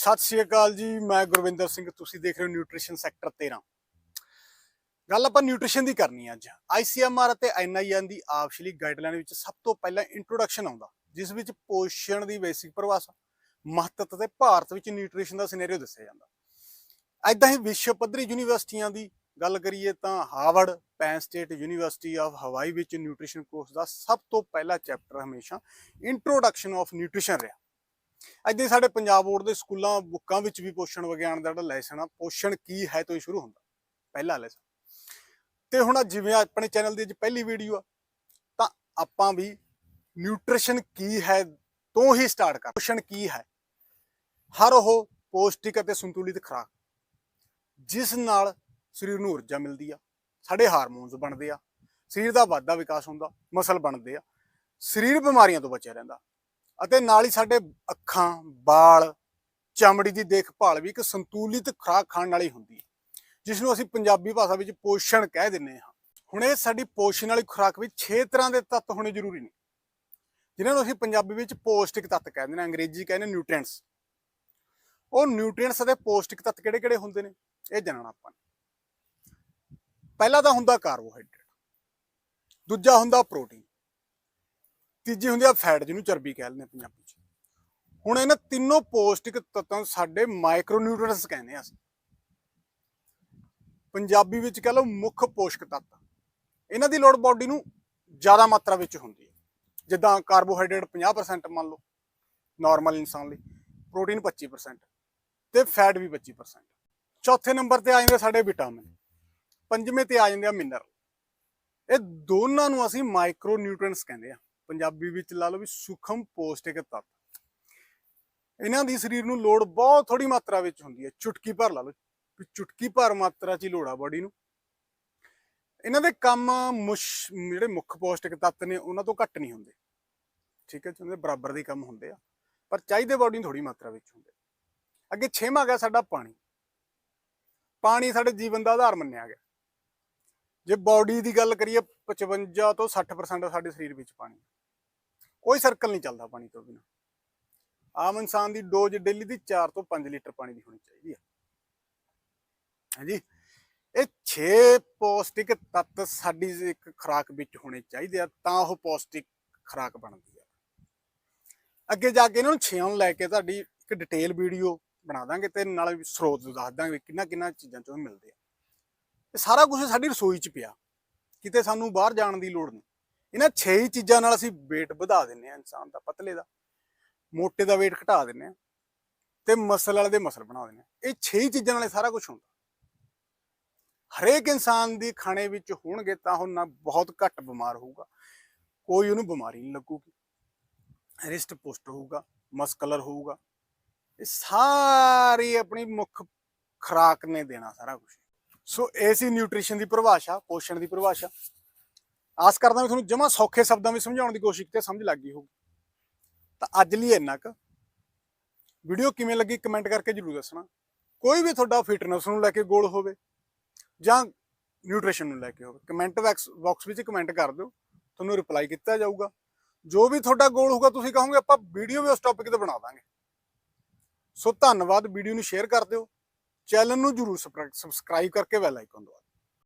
ਸਤਿ ਸ਼੍ਰੀ ਅਕਾਲ ਜੀ, ਮੈਂ ਗੁਰਵਿੰਦਰ ਸਿੰਘ, ਤੁਸੀਂ ਦੇਖ ਰਹੇ ਹੋ ਨਿਊਟ੍ਰੀਸ਼ਨ ਸੈਕਟਰ 13 ਗੱਲ ਆਪਾਂ ਨਿਊਟ੍ਰੀਸ਼ਨ ਦੀ ਕਰਨੀ ਹੈ ਅੱਜ। ICMR ਅਤੇ NIN ਦੀ ਆਪਸ਼ਲੀ ਗਾਈਡਲਾਈਨ ਵਿੱਚ ਸਭ ਤੋਂ ਪਹਿਲਾਂ ਇੰਟਰੋਡਕਸ਼ਨ ਆਉਂਦਾ, ਜਿਸ ਵਿੱਚ ਪੋਸ਼ਣ ਦੀ ਬੇਸਿਕ ਪਰਿਭਾਸ਼ਾ, ਮਹੱਤਤਾ ਤੇ ਭਾਰਤ ਵਿੱਚ ਨਿਊਟ੍ਰੀਸ਼ਨ ਦਾ ਸਿਨੈਰੀਓ ਦੱਸਿਆ ਜਾਂਦਾ। ਐਦਾਂ ਹੀ ਵਿਸ਼ਵ ਪੱਧਰੀ ਯੂਨੀਵਰਸਿਟੀਆਂ ਦੀ ਗੱਲ ਕਰੀਏ ਤਾਂ Harvard Penn State University of Hawaii ਵਿੱਚ ਨਿਊਟ੍ਰੀਸ਼ਨ ਕੋਰਸ ਦਾ ਸਭ ਤੋਂ ਪਹਿਲਾ ਚੈਪਟਰ ਹਮੇਸ਼ਾ ਇੰਟਰੋਡਕਸ਼ਨ ਆਫ ਨਿਊਟ੍ਰੀਸ਼ਨ ਰਿਹਾ। ਅੱਜ ਸਾਡੇ ਪੰਜਾਬ ਬੋਰਡ ਦੇ ਸਕੂਲਾਂ ਬੁੱਕਾਂ ਵਿੱਚ ਵੀ ਪੋਸ਼ਣ ਵਿਗਿਆਨ ਦਾ ਜਿਹੜਾ ਲੈਸਨ ਆ, ਪੋਸ਼ਣ ਕੀ ਹੈ ਤੋਂ ਹੀ ਸ਼ੁਰੂ ਹੁੰਦਾ, ਪਹਿਲਾ ਲੈਸਨ ਤੇ ਹੁਣ ਜਿਵੇਂ ਆਪਣੇ ਚੈਨਲ ਦੀ ਅੱਜ ਪਹਿਲੀ ਵੀਡੀਓ ਆ, ਤਾਂ ਆਪਾਂ ਵੀ ਨਿਊਟ੍ਰੀਸ਼ਨ ਕੀ ਹੈ ਤੋਂ ਹੀ ਸਟਾਰਟ ਕਰ, ਪੋਸ਼ਣ ਕੀ ਹੈ? ਹਰ ਉਹ ਪੌਸ਼ਟਿਕ ਅਤੇ ਸੰਤੁਲਿਤ ਖੁਰਾਕ, ਜਿਸ ਨਾਲ ਸਰੀਰ ਨੂੰ ਊਰਜਾ ਮਿਲਦੀ ਆ, ਸਾਡੇ ਹਾਰਮੋਨਸ ਬਣਦੇ ਆ, ਸਰੀਰ ਦਾ ਵਾਧਾ ਵਿਕਾਸ ਹੁੰਦਾ ਮਸਲ ਬਣਦੇ ਆ, ਸਰੀਰ ਬਿਮਾਰੀਆਂ ਤੋਂ ਬਚਿਆ ਰਹਿੰਦਾ। ਅਤੇ ਨਾਲ ਹੀ ਸਾਡੇ ਅੱਖਾਂ, ਵਾਲ, ਚਮੜੀ ਦੀ ਦੇਖਭਾਲ ਵੀ ਇੱਕ ਸੰਤੁਲਿਤ ਖੁਰਾਕ ਖਾਣ ਨਾਲ ਹੀ ਹੁੰਦੀ ਹੈ ਜਿਸ ਨੂੰ ਅਸੀਂ ਪੰਜਾਬੀ ਭਾਸ਼ਾ ਵਿੱਚ ਪੋਸ਼ਣ ਕਹਿ ਦਿੰਦੇ ਹਾਂ। ਹੁਣ ਇਹ ਸਾਡੀ ਪੋਸ਼ਣ ਵਾਲੀ ਖੁਰਾਕ ਵਿੱਚ 6 ਤਰ੍ਹਾਂ ਦੇ ਤੱਤ ਹੋਣੇ ਜ਼ਰੂਰੀ ਨੇ, ਜਿਨ੍ਹਾਂ ਨੂੰ ਅਸੀਂ ਪੰਜਾਬੀ ਵਿੱਚ ਪੌਸ਼ਟਿਕ ਤੱਤ ਕਹਿੰਦੇ ਨੇ ਅੰਗਰੇਜ਼ੀ ਕਹਿੰਦੇ ਨਿਊਟ੍ਰੀਐਂਟਸ। ਉਹ ਨਿਊਟ੍ਰੀਐਂਟਸ ਅਤੇ ਪੌਸ਼ਟਿਕ ਤੱਤ ਕਿਹੜੇ-ਕਿਹੜੇ ਹੁੰਦੇ ਨੇ? ਇਹ ਜਾਣਨਾ ਆਪਾਂ ਨੇ। ਪਹਿਲਾ ਤਾਂ ਹੁੰਦਾ ਕਾਰਬੋਹਾਈਡਰੇਟ, ਦੂਜਾ ਹੁੰਦਾ ਪ੍ਰੋਟੀਨ ਤੀਜੀ ਹੁੰਦੀ ਆ ਫੈਟ, ਜਿਹਨੂੰ ਚਰਬੀ ਕਹਿ ਲੈਂਦੇ ਆ ਪੰਜਾਬੀ ਚ। ਹੁਣ ਇਹਨਾਂ ਤਿੰਨੋਂ ਪੌਸ਼ਟਿਕ ਤੱਤਾਂ ਸਾਡੇ ਮਾਈਕਰੋ ਨਿਊਟ੍ਰੀਐਂਟਸ ਕਹਿੰਦੇ ਆ ਅਸੀਂ। ਪੰਜਾਬੀ ਵਿੱਚ ਕਹ ਲਓ ਮੁੱਖ ਪੋਸ਼ਕ ਤੱਤ। ਇਹਨਾਂ ਦੀ ਲੋੜ ਬਾਡੀ ਨੂੰ ਜ਼ਿਆਦਾ ਮਾਤਰਾ ਵਿੱਚ ਹੁੰਦੀ ਹੈ ਜਿੱਦਾਂ ਕਾਰਬੋਹਾਈਡਰੇਟ 50% ਮੰਨ ਲਓ ਨਾਰਮਲ ਇਨਸਾਨ ਲਈ। ਪ੍ਰੋਟੀਨ 25% ਤੇ ਫੈਟ ਵੀ 25% ਚੌਥੇ ਨੰਬਰ ਤੇ ਆ ਜਾਂਦੇ ਸਾਡੇ ਵਿਟਾਮਿਨ ਪੰਜਵੇਂ ਤੇ ਆ ਜਾਂਦੇ ਆ ਮਿਨਰਲ ਇਹ ਦੋਨਾਂ ਨੂੰ ਅਸੀਂ ਮਾਈਕਰੋ ਨਿਊਟ੍ਰੀਐਂਟਸ ਕਹਿੰਦੇ ਆ। ਪੰਜਾਬੀ ਵਿੱਚ ਲਾ ਲਓ ਵੀ ਸੂਖਮ ਪੌਸ਼ਟਿਕ ਤੱਤ। ਇਹਨਾਂ ਦੀ ਸਰੀਰ ਨੂੰ ਲੋੜ ਬਹੁਤ ਥੋੜੀ ਮਾਤਰਾ ਵਿੱਚ ਹੁੰਦੀ ਹੈ। ਚੁਟਕੀ ਭਰ ਲਾ ਲਓ। ਵੀ ਚੁਟਕੀ ਭਰ ਮਾਤਰਾ 'ਚ ਹੀ ਲੋੜ ਆ ਬਾਡੀ ਨੂੰ। ਇਹਨਾਂ ਦੇ ਕੰਮ ਮੁਸ਼ ਜਿਹੜੇ ਮੁੱਖ ਪੌਸ਼ਟਿਕ ਤੱਤ ਨੇ, ਉਹਨਾਂ ਤੋਂ ਘੱਟ ਨਹੀਂ ਹੁੰਦੇ। ਠੀਕ ਹੈ ਜੀ? ਉਹਨਾਂ ਦੇ ਬਰਾਬਰ ਦੇ ਕੰਮ ਹੁੰਦੇ ਆ। ਪਰ ਚਾਹੀਦੇ ਬਾਡੀ ਨੂੰ ਥੋੜੀ ਮਾਤਰਾ ਵਿੱਚ ਹੁੰਦੇ। ਅੱਗੇ ਛੇਵਾਂ ਗਿਆ ਸਾਡਾ ਪਾਣੀ। ਪਾਣੀ ਸਾਡੇ ਜੀਵਨ ਦਾ ਆਧਾਰ ਮੰਨਿਆ ਗਿਆ। ਜੇ ਬਾਡੀ ਦੀ ਗੱਲ ਕਰੀਏ 55 ਤੋਂ 60% ਸਾਡੇ ਸਰੀਰ ਵਿੱਚ ਪਾਣੀ ਕੋਈ ਸਰਕਲ ਨਹੀਂ ਚੱਲਦਾ ਪਾਣੀ ਤੋਂ ਬਿਨਾ। ਆਮ ਇਨਸਾਨ ਦੀ ਡੋਜ਼ ਡੇਲੀ ਦੀ 4 ਤੋਂ 5 ਲੀਟਰ ਪਾਣੀ ਦੀ ਹੋਣੀ ਚਾਹੀਦੀ ਹੈ। ਹਾਂਜੀ। ਇਹ 6 ਪੌਸ਼ਟਿਕ ਤੱਤ ਸਾਡੀ ਇੱਕ ਖੁਰਾਕ ਵਿੱਚ ਹੋਣੇ ਚਾਹੀਦੇ ਆ, ਤਾਂ ਉਹ ਪੌਸ਼ਟਿਕ ਖੁਰਾਕ ਬਣਦੀ ਆ ਅੱਗੇ ਜਾ ਕੇ ਇਹਨਾਂ ਨੂੰ 6 ਨੂੰ ਲੈ ਕੇ ਤੁਹਾਡੀ ਇੱਕ ਡਿਟੇਲ ਵੀਡੀਓ ਬਣਾ ਦਾਂਗੇ ਤੇ ਨਾਲ ਸਰੋਤ ਦੱਸ ਦਾਂਗੇ ਕਿੰਨਾ ਕਿੰਨਾ ਚੀਜ਼ਾਂ ਚੋਂ ਮਿਲਦੇ ਆ। ਇਹ ਸਾਰਾ ਕੁਝ ਸਾਡੀ ਰਸੋਈ 'ਚ ਪਿਆ। ਕਿਤੇ ਸਾਨੂੰ ਬਾਹਰ ਜਾਣ ਦੀ ਲੋੜ ਨਹੀਂ। ਇਹਨਾਂ 6 ਹੀ ਚੀਜ਼ਾਂ ਨਾਲ ਅਸੀਂ weight ਵਧਾ ਦਿੰਨੇ ਆ ਇਨਸਾਨ ਦਾ, ਪਤਲੇ ਦਾ। ਮੋਟੇ ਦਾ weight ਘਟਾ ਦਿੰਨੇ ਆ ਤੇ ਮਸਲ ਵਾਲੇ ਦੇ ਮਸਲ ਬਣਾ ਦਿੰਨੇ ਆ ਇਹ 6 ਹੀ ਚੀਜ਼ਾਂ ਨਾਲ ਸਾਰਾ ਕੁਝ ਹੁੰਦਾ। ਹਰੇਕ ਇਨਸਾਨ ਦੀ ਖਾਣੇ ਵਿੱਚ ਹੋਣਗੇ ਤਾਂ ਉਹ ਨਾ ਬਹੁਤ ਘੱਟ ਬਿਮਾਰ ਹੋਊਗਾ। ਕੋਈ ਉਹਨੂੰ ਬਿਮਾਰੀ ਨਹੀਂ ਲੱਗੂਗੀ। ਰਿਸਟ ਪੁਸ਼ਟ ਹੋਊਗਾ ਮਸਕਲਰ ਹੋਊਗਾ। ਇਹ ਸਾਰੀ ਆਪਣੀ ਮੁੱਖ ਖੁਰਾਕ ਨੇ ਦੇਣਾ ਸਾਰਾ ਕੁਝ ਸੋ, ਇਹ ਸੀ ਨਿਊਟ੍ਰੀਸ਼ਨ ਦੀ ਪਰਿਭਾਸ਼ਾ, ਪੋਸ਼ਣ ਦੀ ਪਰਿਭਾਸ਼ਾ। ਆਸ ਕਰਦਾ ਵੀ ਤੁਹਾਨੂੰ ਜਮਾ ਸੌਖੇ ਸ਼ਬਦਾਂ ਵਿੱਚ ਸਮਝਾਉਣ ਦੀ ਕੋਸ਼ਿਸ਼ ਕੀਤੀ ਸਮਝ ਲੱਗ ਗਈ ਹੋਊਗੀ ਤਾਂ ਅੱਜ ਲਈ ਇੰਨਾ ਕੁ। ਵੀਡੀਓ ਕਿਵੇਂ ਲੱਗੀ ਕਮੈਂਟ ਕਰਕੇ ਜਰੂਰ ਦੱਸਣਾ। ਕੋਈ ਵੀ ਤੁਹਾਡਾ ਫਿਟਨੈਸ ਨੂੰ ਲੈ ਕੇ ਗੋਲ ਹੋਵੇ ਜਾਂ ਨਿਊਟ੍ਰੀਸ਼ਨ ਨੂੰ ਲੈ ਕੇ ਹੋਵੇ ਕਮੈਂਟ ਬਾਕਸ ਵਿੱਚ ਕਮੈਂਟ ਕਰ ਦਿਓ। ਤੁਹਾਨੂੰ ਰਿਪਲਾਈ ਕੀਤਾ ਜਾਊਗਾ। ਜੋ ਵੀ ਤੁਹਾਡਾ ਗੋਲ ਹੋਊਗਾ, ਤੁਸੀਂ ਕਹੋਗੇ, ਆਪਾਂ ਵੀਡੀਓ ਵੀ ਉਸ ਟੌਪਿਕ ਤੇ ਬਣਾ ਦਾਂਗੇ। ਸੋ ਧੰਨਵਾਦ ਵੀਡੀਓ ਨੂੰ ਸ਼ੇਅਰ ਕਰ ਦਿਓ। ਚੈਨਲ ਨੂੰ ਜਰੂਰ ਸਬਸਕ੍ਰਾਈਬ ਕਰਕੇ ਬੈਲ ਆਈਕਨ ਦਬਾਓ